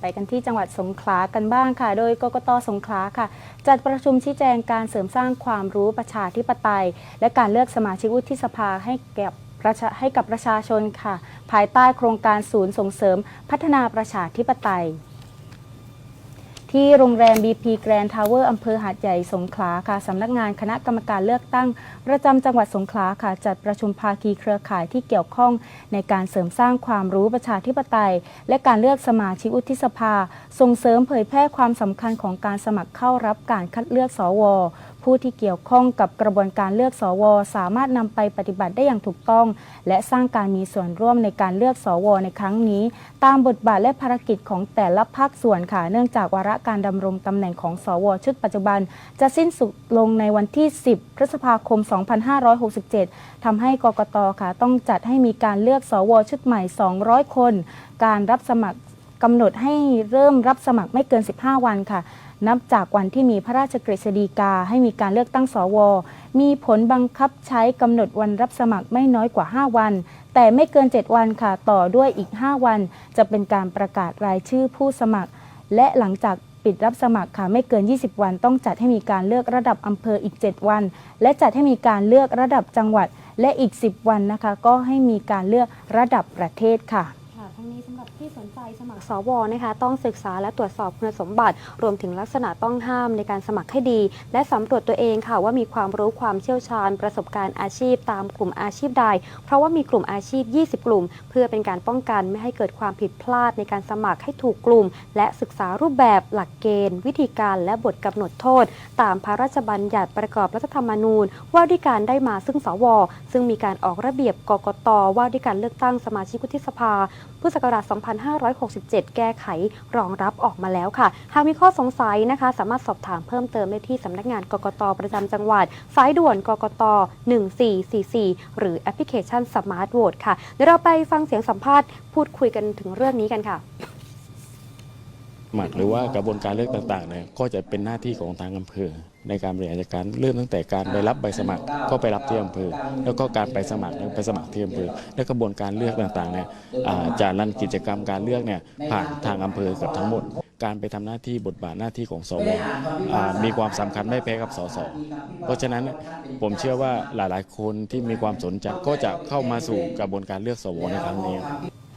ไปกันที่จังหวัดสงขลากันบ้างค่ะ โดยกกตสงขลาค่ะ จัดประชุมชี้แจงการเสริมสร้างความรู้ประชาธิปไตย และการเลือกสมาชิกวุฒิสภาให้แก่ให้กับประชาชนค่ะ ภายใต้โครงการศูนย์ส่งเสริมพัฒนาประชาธิปไตย ที่โรงแรม BP Grand Tower อำเภอหาดใหญ่สงขลาค่ะสำนักงานคณะกรรมการเลือกตั้ง ประจำจังหวัดสงขลาค่ะ จัดประชุมภาคีเครือข่ายที่เกี่ยวข้อง ในการเสริมสร้างความรู้ประชาธิปไตย และการเลือกสมาชิกวุฒิสภา ส่งเสริมเผยแพร่ความสำคัญของการสมัครเข้ารับการคัดเลือกสว ผู้ที่เกี่ยวข้องกับกระบวนการเลือกสว สามารถนำไปปฏิบัติได้อย่างถูกต้อง และสร้างการมีส่วนร่วมในการเลือกสว ในครั้งนี้ ตามบทบาทและภารกิจของแต่ละภาคส่วนค่ะ เนื่องจากวาระการดำรงตำแหน่งของสว ชุดปัจจุบัน จะสิ้นสุดลงในวันที่ 10 พฤษภาคม 2567 ทำให้กกตค่ะ ต้องจัดให้มีการเลือกสว ชุดใหม่ 200 คน การรับสมัครกำหนดให้เริ่มรับสมัครไม่เกิน 15 วันค่ะ นับจากวันที่มีพระราชกฤษฎีกาให้มีการเลือกตั้งสว มีผลบังคับใช้กำหนดวันรับสมัครไม่น้อยกว่า 5 วัน แต่ไม่เกิน 7 วันค่ะ ต่อด้วยอีก 5 วัน จะเป็นการประกาศรายชื่อผู้สมัคร และหลังจากปิดรับสมัครค่ะไม่เกิน 20 วัน ต้องจัดให้มีการเลือกระดับอำเภออีก 7 วัน และจัดให้มีการเลือกระดับจังหวัด และอีก 10 วันนะคะ ก็ให้มีการเลือกระดับประเทศค่ะทั้งนี้สำห รับที่สนใจสมัครสวนะคะต้องศึกษาและตรวจสอบคุณสมบัติ รวมถึงลักษณะต้องห้ามในการสมัครให้ดี และสำรวจตัวเองค่ะว่ามีความรู้ความเชี่ยวชาญ ประสบการณ์อาชีพ ตามกลุ่มอาชีพใด เพราะว่ามีกลุ่มอาชีพ 20 กลุ่ม เพื่อเป็นการป้องกันไม่ให้เกิดความผิดพลาดในการสมัครให้ถูกกลุ่ม และศึกษารูปแบบหลักเกณฑ์ วิธีการและบทกำหนดโทษ ตามพระราชบัญญัติประกอบรัฐธรรมนูญ ว่าด้วยการได้มาซึ่งสว ซึ่งมีการออกระเบียบกกตว่าด้วยการเลือกตั้งสมาชิกวุฒิสภาพุทธศักราช2567 แก้ไขรองรับออกมาแล้วค่ะ หากมีข้อสงสัยนะคะ สามารถสอบถามเพิ่มเติมได้ที่สำนักงานกกตประจำจังหวัด สายด่วนกกต 1444 หรือแอปพลิเคชันสมาร์ทโหวตค่ะ เดี๋ยวเราไปฟังเสียงสัมภาษณ์พูดคุยกันถึงเรื่องนี้กันค่ะ สมัครหรือว่ากระบวนการเลือกต่างๆเนี่ยก็จะเป็นหน้าที่ของทางอำเภอ ในการบริหารจัดการเริ่มตั้งแต่การไปรับใบสมัครก็ไปรับที่อำเภอ แล้วก็การไปสมัครเนี่ยไปสมัครที่อำเภอ และกระบวนการเลือกต่างๆเนี่ยอ่าจะรันกิจกรรมการเลือกเนี่ยผ่านทางอำเภอกับทั้งหมด การไปทำหน้าที่บทบาทหน้าที่ของสวมีความสำคัญไม่แพ้กับสสเพราะฉะนั้นผมเชื่อว่าหลายๆ คนที่มีความสนใจก็จะเข้ามาสู่กระบวนการเลือกสวในครั้งนี้